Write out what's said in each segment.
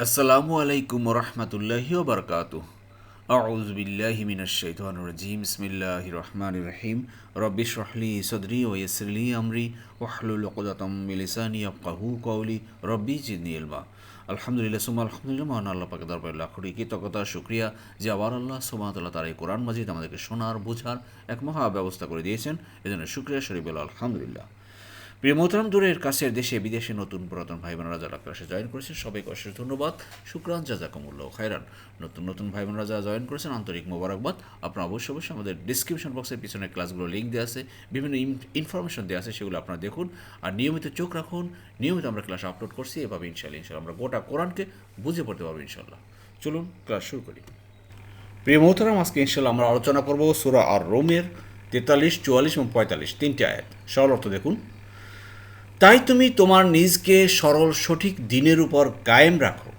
আসসালামু আলাইকুম রহমতুল্লাহি ওবরকাত আউজ বিল্লাহি মিনাশ শাইতানির রাজিম। বিসমিল্লাহির রহমানির রহিম। রব্বিশ রহলি সদরি ওয়াইসরলি আমরি। ওয়াহলুল উকদাতাম মিন লিসানি ইয়াফকাহু কওলি। রব্বি জিদনি ইলমা। আলহামদুলিল্লাহ সুমা আলহামদুলিল্লাহ, মহান আল্লাহ পাকে দরবারে লাখ কোটি কৃতজ্ঞতা, শুক্রিয়া। যে আবার আল্লাহ সুমাতাল্লাহ তার এই কোরআন মাজিদ আমাদেরকে শোনার, বোঝার এক মহা ব্যবস্থা করে দিয়েছেন। এজন্য শুক্রিয়া শরীফ আলহামদুলিল্লাহ প্রিয় মোহতরাম দূরের কাছের দেশে বিদেশে নতুন পুরাতন ভাই বোনেরা যারা ক্লাসে জয়েন করেছেন, সবাইকে অশেষ ধন্যবাদ। শুক্রান, জাজাকুমুল্লাহ খায়রান। নতুন নতুন ভাই বোনেরা যারা জয়েন করেছেন, আন্তরিক মোবারকবাদ। আপনারা অবশ্যই অবশ্যই আমাদের ডিসক্রিপশন বক্সের পিছনে ক্লাসগুলো লিঙ্ক দেওয়া আছে, বিভিন্ন ইনফরমেশন দেওয়া আছে, সেগুলো আপনারা দেখুন। আর নিয়মিত চোখ রাখুন, নিয়মিত আমরা ক্লাস আপলোড করছি, এভাবে ইনশাল্লাহ ইনশাল্লাহ আমরা গোটা কোরআনকে বুঝে পড়তে পারব ইনশাল্লাহ চলুন ক্লাস শুরু করি। প্রিয় মোহতারাম আজকে ইনশাল্লাহ আমরা আলোচনা করব সুরা আর রোমের তেতাল্লিশ, চুয়াল্লিশ এবং পঁয়তাল্লিশ, তিনটি আয়াত। সরল অর্থ দেখুন তাই তুমি তোমার নিজকে সরল, সঠিক দিনের উপর কায়েম রাখো।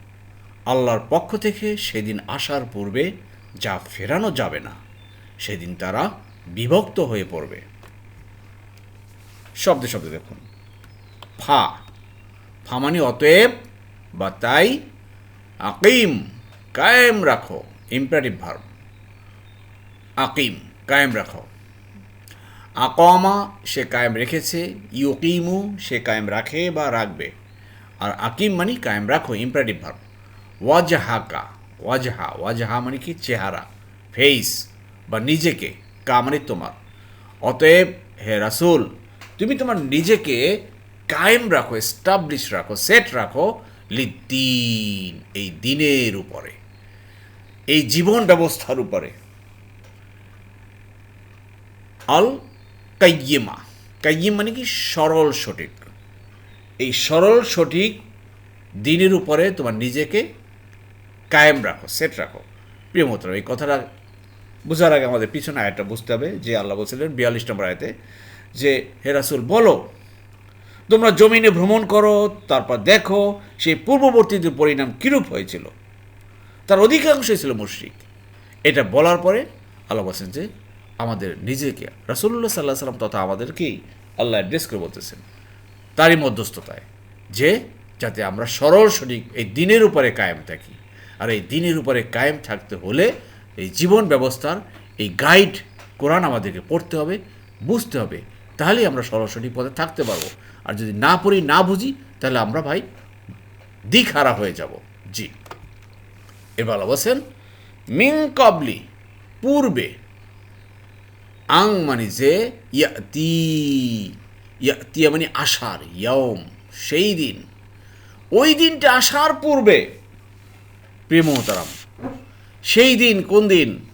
আল্লাহর পক্ষ থেকে সেদিন আসার পূর্বে যা ফেরানো যাবে না, সেদিন তারা বিভক্ত হয়ে পড়বে। শব্দে শব্দে দেখুন। ফা। ফা মানে অতএব বা তাই আকিম, কায়েম রাখো। Imperative verb. আকিম, কায়েম রাখো। আকমা, সে কায়েম রেখেছে। ইউকিমু, সে কায়েম রাখে বা রাখবে। আর আকিম মানে কায়েম রাখো ইম্পারেটিভ ভার্ব ওয়াজহাকা, ওয়াজহা ওয়াজহা মানে কি? চেহারা ফেস বা নিজেকে, কা মানে তোমার। অতএব, হে রাসুল, তুমি তোমার নিজেকে কায়েম রাখো এস্টাবলিশ রাখো সেট রাখো লিদ্দিন, এই দিনের উপরে। এই জীবন ব্যবস্থার উপরে। আল কাইয়েমা কাইয়েম মানে কি? সরল সঠিক। এই সরল সঠিক দিনের উপরে তোমার নিজেকে কায়েম রাখো সেট রাখো। প্রিয় এই কথাটা বোঝার আগে আমাদের পিছনে আয়টা বুঝতে হবে, যে আল্লাহ বলছিলেন বিয়াল্লিশ নম্বর আয়তে, যে হেরাসুল বলো, তোমরা জমিনে ভ্রমণ করো, তারপর দেখো, সেই পূর্ববর্তীদের পরিণাম কীরূপ হয়েছিল? তার অধিকাংশই ছিল মুশ্রিক। এটা বলার পরে আল্লাহ বলছেন যে আমাদের নিজেকে রাসুল্লাহ সাল্লাহ সাল্লাম তথা আমাদেরকেই আল্লাহ অ্যাড্রেস করে বলতেছেন। তারই মধ্যস্থতায়, যে যাতে আমরা সরল সঠিক এই দিনের উপরে কায়েম থাকি। আর এই দিনের উপরে কায়েম থাকতে হলে এই জীবন ব্যবস্থার এই গাইড কোরআন আমাদেরকে পড়তে হবে, বুঝতে হবে। তাহলেই আমরা সরল সঠিক পথে থাকতে পারব। আর যদি না পড়ি, না বুঝি, তাহলে আমরা ভাই দিক হারা হয়ে যাব। জি। এবার বলছেন মিং কবলি, পূর্বে আং মানে যে ইয়াতি ইয়াতিয়া মানে আসার ইয়ম সেই দিন। ওই দিনটা আসার পূর্বে, প্রিয় মহতারাম, সেই দিন কোন দিন?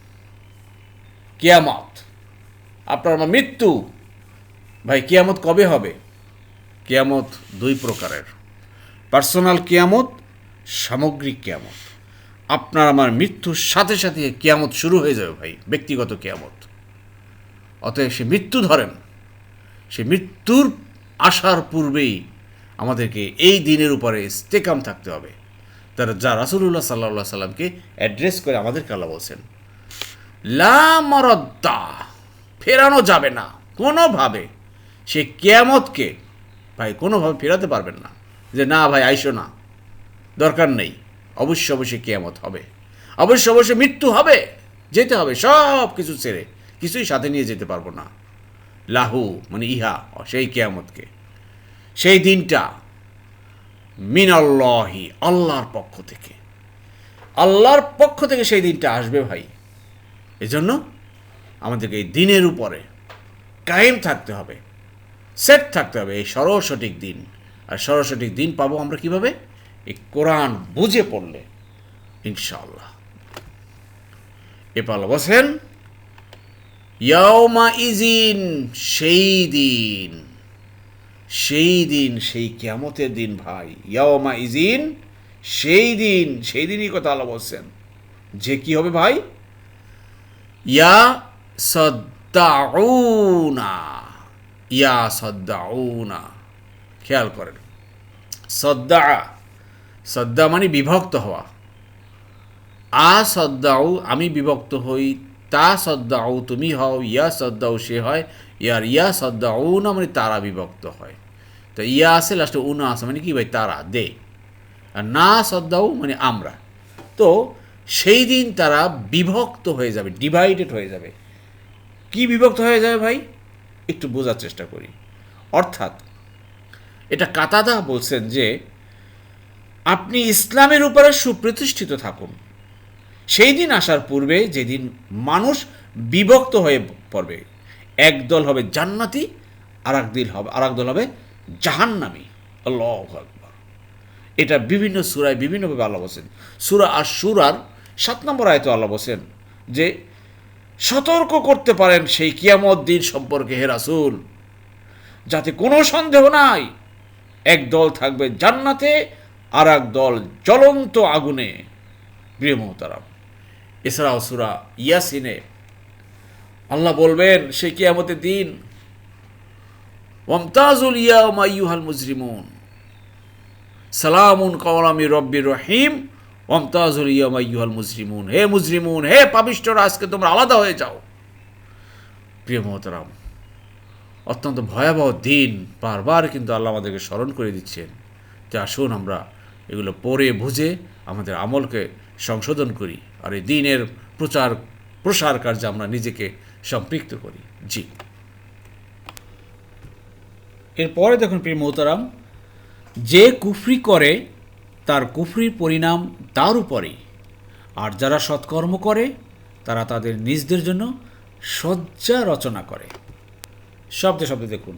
কেয়ামত। আপনার আমার মৃত্যু। ভাই, কেয়ামত কবে হবে? কেয়ামত দুই প্রকারের। পার্সোনাল কেয়ামত, সামগ্রিক কেয়ামত। আপনার আমার মৃত্যুর সাথে সাথে কেয়ামত শুরু হয়ে যাবে ভাই, ব্যক্তিগত কিয়ামত। অতএব সে মৃত্যু ধরেন। সে মৃত্যুর আসার পূর্বেই আমাদেরকে এই দিনের উপরে স্টেকাম থাকতে হবে। তারা যা রাসুল্লাহ সাল্লাহ সাল্লামকে অ্যাড্রেস করে আমাদেরকে আল্লাহ বলছেন, লা মরদ্দা ফেরানো যাবে না। কোনোভাবে। সে কেয়ামতকে ভাই কোনোভাবে ফেরাতে পারবেন না। যে না ভাই, আইসো না। দরকার নেই। অবশ্যই অবশ্যই কেয়ামত হবে। অবশ্য অবশ্যই মৃত্যু হবে। যেতে হবে সব কিছু ছেড়ে। কিছুই সাথে নিয়ে যেতে পারব না। লাহু মানে ইহা, সেই কেয়ামতকে। সেই দিনটা মিনাল্লাহি, আল্লাহর পক্ষ থেকে। আল্লাহর পক্ষ থেকে সেই দিনটা আসবে ভাই। এজন্য আমাদেরকে এই দিনের উপরে কায়েম থাকতে হবে, সেট থাকতে হবে এই সরসঠিক দিন। আর সরসঠিক দিন পাবো আমরা কীভাবে? এই কোরআন বুঝে পড়লে, ইনশাআল্লাহ। এপাল বসেন। ইয়াওমা ইজিন সেই দিন সেই দিন, সেই কেমতের দিন ভাই। ইয়াওমা ইজিন সেই দিন, সেই দিনই কথা আলো বলছেন। যে কি হবে ভাই? ইয়া সদ্দাউনা ইয়া সদ্দাউনা, খেয়াল করেন। সদ্দা সদ্দা মানে বিভক্ত হওয়া। আ সদ্দাউ, আমি বিভক্ত হই তা সদ্দাউ, তুমি হও, ইয়া সদ্দাউ, সে হয়, ইয়ার ইয়া সদ্দাউ না মানে তারা বিভক্ত হয়। তো ইয়া আছে লাস্টে উনা আছে মানে কি ভাই? তারা, দে। আর না সদ্দাউ মানে আমরা। তো সেই দিন তারা বিভক্ত হয়ে যাবে ডিভাইডেড হয়ে যাবে। কি বিভক্ত হয়ে যাবে ভাই? একটু বোঝার চেষ্টা করি। অর্থাৎ, এটা কাতাদা বলছেন যে, আপনি ইসলামের উপরে সুপ্রতিষ্ঠিত থাকুন। সেই দিন আসার পূর্বে যেদিন মানুষ বিভক্ত হয়ে পড়বে একদল হবে জান্নাতি আর এক দিল হবে আর দল হবে জাহান্নামি। আল্লাহ এটা বিভিন্ন সুরায় বিভিন্নভাবে আল্লাহ বলছেন। সুরা আর সুরার সাত নম্বর আয়তো আল্লাহ বলছেন যে, সতর্ক করতে পারেন সেই কিয়ামত দিন সম্পর্কে হে রাসূল। যাতে কোনো সন্দেহ নাই, এক দল থাকবে জান্নাতে আর এক দল জ্বলন্ত আগুনে। প্রিয় মোহতারাম এছাড়াও সুরা ইয়াসিনে আল্লাহ বলবেন, সে কিয়ামতের দিন ওমতাজুল ইয়াউমা আইয়ুহাল মুজরিমুন, সালামুন কওলামি রব্বির রহিম ওমতাজুল ইয়াউমা আইয়ুহাল মুজরিমুন, হে মুজরিমুন, হে পাপিষ্টরা, আজকে তোমরা আলাদা হয়ে যাও। প্রিয় মোহতারাম, অত্যন্ত ভয়াবহ দিন বারবার কিন্তু আল্লাহ আমাদেরকে স্মরণ করে দিচ্ছেন। যে আসুন আমরা এগুলো পড়ে বুঝে আমাদের আমলকে সংশোধন করি আর এই দিনের প্রচার, প্রসার কার্যে আমরা নিজেকে সম্পৃক্ত করি। জি। এরপরে দেখুন প্রিয় মোহতারাম, যে কুফরি করে, তার কুফরির পরিণাম তার উপরেই। আর যারা সৎকর্ম করে, তারা তাদের নিজদের জন্য শয্যা রচনা করে। শব্দে শব্দে দেখুন,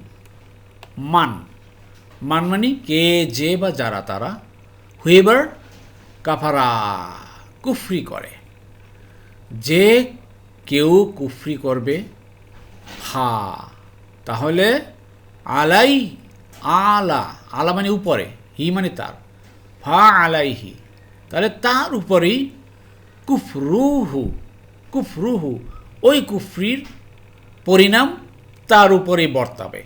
মান। মান মানে কে, যে বা যারা, তারা। হুইবার, কাফারা। কুফরি করে। যে কেউ কুফরি করবে, হা, তাহলে আলাই আলা আলা মানে উপরে, হি মানে তার, ফা আলাইহি, তাহলে তার উপরেই কুফরুহু কুফরুহু, ওই কুফরির পরিণাম তার উপরেই বর্তাবে।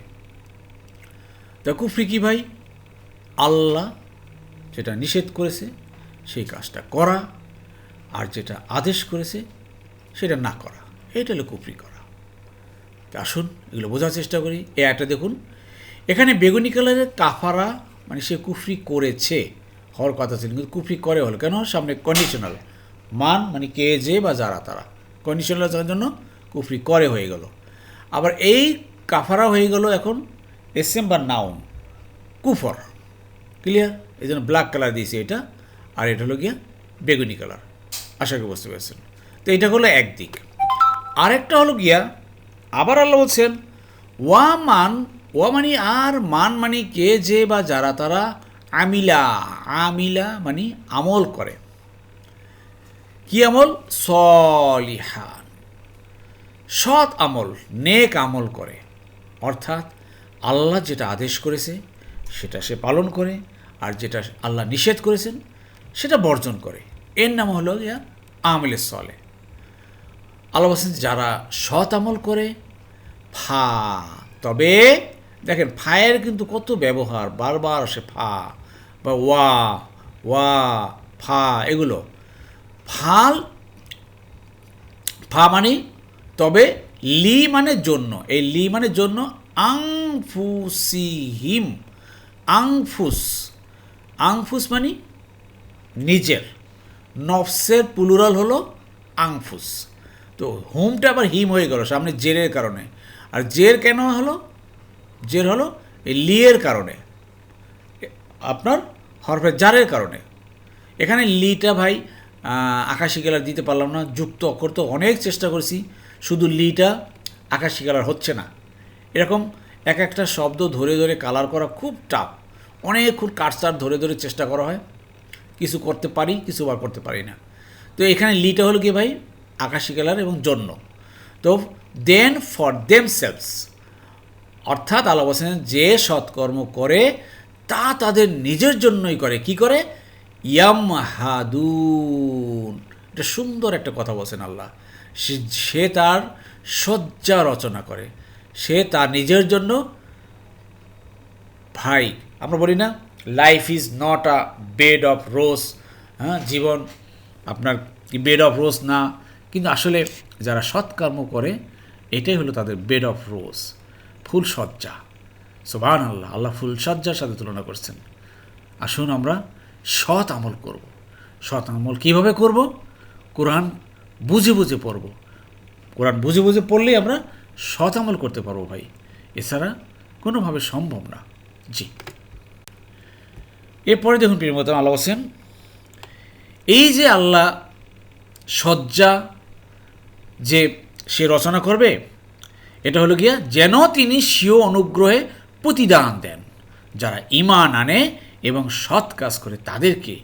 তা কুফরি কি ভাই? আল্লাহ যেটা নিষেধ করেছে, সেই কাজটা করা। আর যেটা আদেশ করেছে, সেটা না করা। এটা হলো কুফরি করা। আসুন, এগুলো বোঝার চেষ্টা করি। এ একটা দেখুন। এখানে বেগুনি কালারের কাফারা মানে সে কুফরি করেছে, হওয়ার কথা ছিল, কিন্তু কুফরি করে হলো কেন? সামনে কন্ডিশনাল মান মানে কে যে বা যারা তারা। কন্ডিশনাল জন্য কুফরি করে হয়ে গেল। আবার এই কাফারা হয়ে গেল এখন এসএম বা নাউন কুফর। ক্লিয়ার এই জন্য ব্ল্যাক কালার দিয়েছে এটা। আর এটা হলো গিয়া বেগুনি কালার আশা করি বুঝতে পেরেছেন। তো এটা হলো একদিক আরেকটা হলো গিয়া, আবার আল্লাহ বলছেন, ওয়া মান, ওয়া মানে আর, মান মানে কে যে বা যারা তারা আমিলা আমিলা মানে আমল করে। কি আমল? সলিহান। সৎ আমল, নেক আমল করে। অর্থাৎ আল্লাহ যেটা আদেশ করেছে, সেটা সে পালন করে, আর যেটা আল্লাহ নিষেধ করেছেন, সেটা বর্জন করে। এর নাম হলো ইয়া আমিলের সলে। আল্লাহ বলছেন, যারা সৎ আমল করে, ফা, তবে দেখেন, ফায়ের কিন্তু কত ব্যবহার, বারবার আসে ফা বা ওয়া ওয়া, ফা, এগুলো। ফাল, ফা মানে তবে লি মানে জন্য। এই লি মানে জন্য আংফুসিহিম, আংফুস। আংফুস মানে নিজের। নফসের পুলুরাল হলো আংফুস। তো হোমটা আবার হিম হয়ে গেল, সামনে জেরের কারণে। আর জের কেন হলো? জের হলো এই লিয়ের কারণে। আপনার হরফের জারের কারণে। এখানে লিটা ভাই আকাশি কালার দিতে পারলাম না, যুক্ত অক্ষর তো অনেক চেষ্টা করছি, শুধু লিটা আকাশি কালার হচ্ছে না। এরকম এক একটা শব্দ ধরে ধরে কালার করা খুব টাফ অনেকক্ষণ কাটসার ধরে ধরে চেষ্টা করা হয়। কিছু করতে পারি, কিছু বার করতে পারি না। তো এখানে লিটা হলো কি ভাই? আকাশি কালার এবং জন্য। তো দেন ফর দেম সেলস অর্থাৎ আল্লাহ বলছেন যে সৎকর্ম করে, তা তাদের নিজের জন্যই করে। কি করে? ইয়াম হাদুন এটা সুন্দর একটা কথা বলছেন আল্লাহ। সে তার শয্যা রচনা করে। সে তার নিজের জন্য ভাই। আমরা বলি না? Life is not a bed of rose হ্যাঁ? জীবন আপনার বেড অফ রোজ না? কিন্তু আসলে যারা সৎকর্ম করে, এটাই হলো তাদের বেড অফ রোজ ফুল সজ্জা সোবান আল্লাহ আল্লাহ ফুল সজ্জার সাথে তুলনা করছেন। আসুন আমরা সৎ আমল করব। সৎ আমল কীভাবে করব? কোরআন বুঝে বুঝে পড়ব। কোরআন বুঝে বুঝে পড়লেই আমরা সৎ আমল করতে পারব ভাই। এছাড়া কোনোভাবে সম্ভব না। জি। এরপরে দেখুন প্রিয়মত আল্লাহ হোসেন এই যে আল্লাহ সজ্জা যে সে রচনা করবে, এটা হলো গিয়া যেন তিনি স্বীয় অনুগ্রহে প্রতিদান দেন। যারা ইমান আনে এবং সৎ কাজ করে তাদেরকে,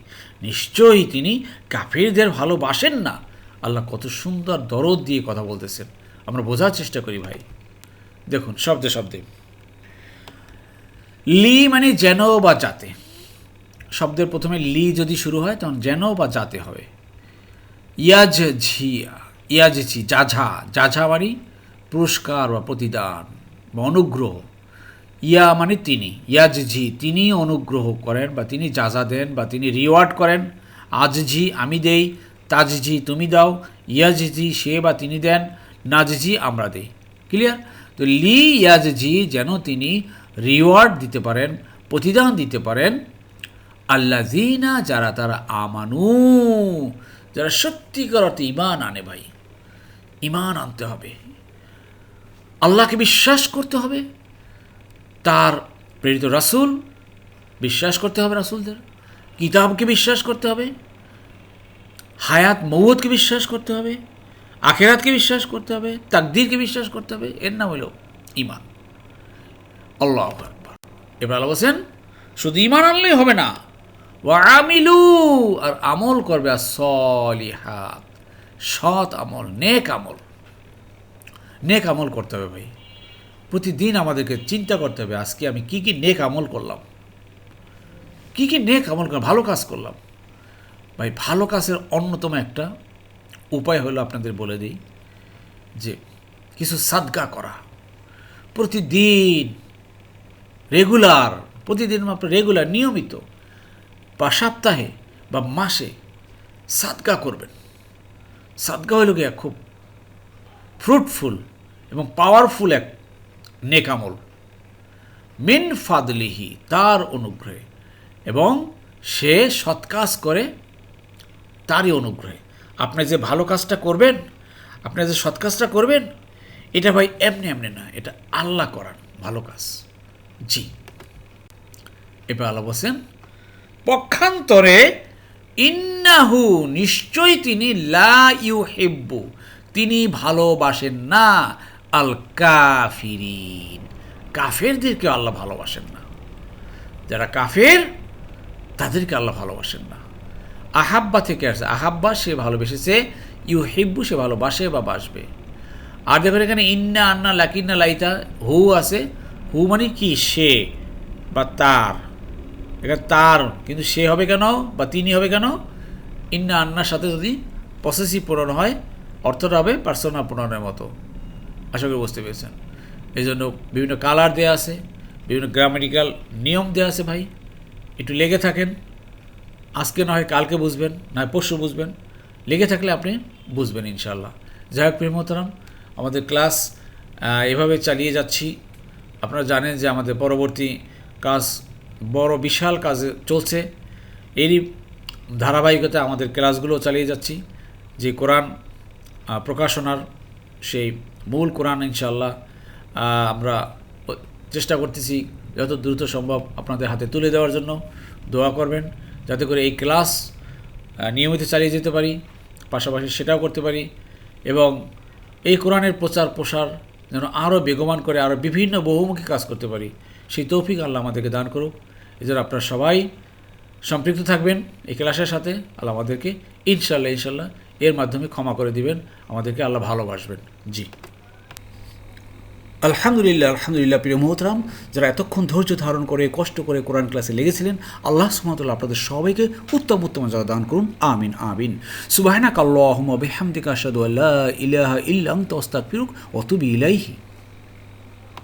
নিশ্চয়ই তিনি কাফিরদের ভালোবাসেন না। আল্লাহ কত সুন্দর দরদ দিয়ে কথা বলতেছেন। আমরা বোঝার চেষ্টা করি ভাই। দেখুন, শব্দে শব্দে। লি মানে যেন বা যাতে। শব্দের প্রথমে লি যদি শুরু হয়, তখন যেন বা যাতে হবে। ইয়াজ ঝিয়া ইয়াজ ঝি যাঝা যাঝা মানে পুরস্কার বা প্রতিদান বা অনুগ্রহ। ইয়া মানে তিনি, ইয়াজ ঝি, তিনি অনুগ্রহ করেন বা তিনি যাজা দেন বা তিনি রিওয়ার্ড করেন। আজ ঝি আমি দেই, তাজ ঝি তুমি দাও, ইয়াজ ঝি সে বা তিনি দেন, নাজ ঝি আমরা দেই। ক্লিয়ার তো লি, ইয়াজ ঝি যেন তিনি রিওয়ার্ড দিতে পারেন, প্রতিদান দিতে পারেন আল্লাজিনা যারা তারা আমানু, যারা সত্যিকার অর্থে ইমান আনে ভাই। ইমান আনতে হবে। আল্লাহকে বিশ্বাস করতে হবে। তার প্রেরিত রাসূল বিশ্বাস করতে হবে রাসূলদের। কিতাবকে বিশ্বাস করতে হবে। হায়াত, মৌতকে বিশ্বাস করতে হবে। আখেরাতকে বিশ্বাস করতে হবে। তাকদিরকে বিশ্বাস করতে হবে। এর নাম হলো ইমান আল্লাহ এবার আল্লাহ বলছেন, শুধু ইমান আনলেই হবে না ওয়ামিলু আর আমল করবে আর সলিহাত সৎ আমল, নেক আমল। নেক আমল করতে হবে ভাই। প্রতিদিন আমাদেরকে চিন্তা করতে হবে, আজকে আমি কি কি নেক আমল করলাম। কি কি নেক আমল করলাম, ভালো কাজ করলাম। ভাই, ভালো কাজের অন্যতম একটা উপায় হলো আপনাদের বলে দিই যে, কিছু সাদগা করা। প্রতিদিন, রেগুলার, প্রতিদিন আপনার রেগুলার, নিয়মিত বা সপ্তাহে বা মাসে সাদগা করবেন। সাদগা হইল গিয়া খুব ফ্রুটফুল এবং পাওয়ারফুল এক নেকামল মিন ফাদলিহি, তার অনুগ্রহে এবং সে সৎ কাজ করে তারই অনুগ্রহে। আপনি যে ভালো কাজটা করবেন, আপনি যে সৎ কাজটা করবেন, এটা ভাই এমনি এমনি না, এটা আল্লাহ করান ভালো কাজ। জি। এবার আল্লাহ বলছেন পক্ষান্তরে ইন্নাহু নিশ্চয়ই তিনি লা ইউ হেব্বু তিনি ভালোবাসেন না আল কাফিরিন কাফেরদেরকে আল্লাহ ভালোবাসেন না। যারা কাফের, তাদেরকে আল্লাহ ভালোবাসেন না। আহাব্বা থেকে আসছে আহাব্বা সে ভালোবেসেছে ইউ হেব্বু সে ভালোবাসে বা বাসবে। আর দেখুন এখানে ইন্না, আন্না, লাকিন্না, লাইতা, হু আছে। হু মানে কি? সে বা তার। এখানে তার, কিন্তু সে হবে কেন বা তিনি হবে কেন? ইন্না আন্নার সাথে যদি পসেসিভ পূরণ হয়, অর্থটা হবে পার্সোনাল পূরণের মতো। আশা করি বুঝতে পেরেছেন। এই জন্য বিভিন্ন কালার দেওয়া আছে, বিভিন্ন গ্রামাটিক্যাল নিয়ম দেওয়া আছে ভাই। একটু লেগে থাকেন। আজকে না হয় কালকে বুঝবেন, না পরশু বুঝবেন। লেগে থাকলে আপনি বুঝবেন ইনশাল্লাহ যাই হোক প্রেমতরাম আমাদের ক্লাস এভাবে চালিয়ে যাচ্ছি। আপনারা জানেন যে আমাদের পরবর্তী কাজ বড় বিশাল কাজ চলছে। এরই ধারাবাহিকতা আমাদের ক্লাসগুলো চালিয়ে যাচ্ছি। যে কোরআন প্রকাশনার সেই মূল কোরআন ইনশাল্লাহ আমরা চেষ্টা করতেছি যত দ্রুত সম্ভব আপনাদের হাতে তুলে দেওয়ার জন্য। দোয়া করবেন যাতে করে এই ক্লাস নিয়মিত চালিয়ে যেতে পারি, পাশাপাশি সেটাও করতে পারি এবং এই কোরআনের প্রচার প্রসার যেন আরও বেগমান করে, আরও বিভিন্ন বহুমুখী কাজ করতে পারি। সেই তৌফিক আল্লাহ আমাদেরকে দান করুক। এজন্য আপনারা সবাই সম্পৃক্ত থাকবেন এই ক্লাসের সাথে। আল্লাহ আমাদেরকে ইনশাল্লাহ ইনশাল্লাহ এর মাধ্যমে ক্ষমা করে দিবেন। আমাদেরকে আল্লাহ ভালোবাসবেন। জি। আলহামদুলিল্লাহ আলহামদুলিল্লাহ প্রিয় মোহতরাম, যারা এতক্ষণ ধৈর্য ধারণ করে, কষ্ট করে কোরআন ক্লাসে লেগেছিলেন, আল্লাহ সুমতুল্লাহ আপনাদের সবাইকে উত্তম উত্তম যা দান করুন। আমিন আমিন। সুবাহনা কাল্লাহম বেহামদিকা আসাদু আল্লাহ ইলাহা ইল্লাম তস্তাক ফিরুক অতুবি ইলাইহি।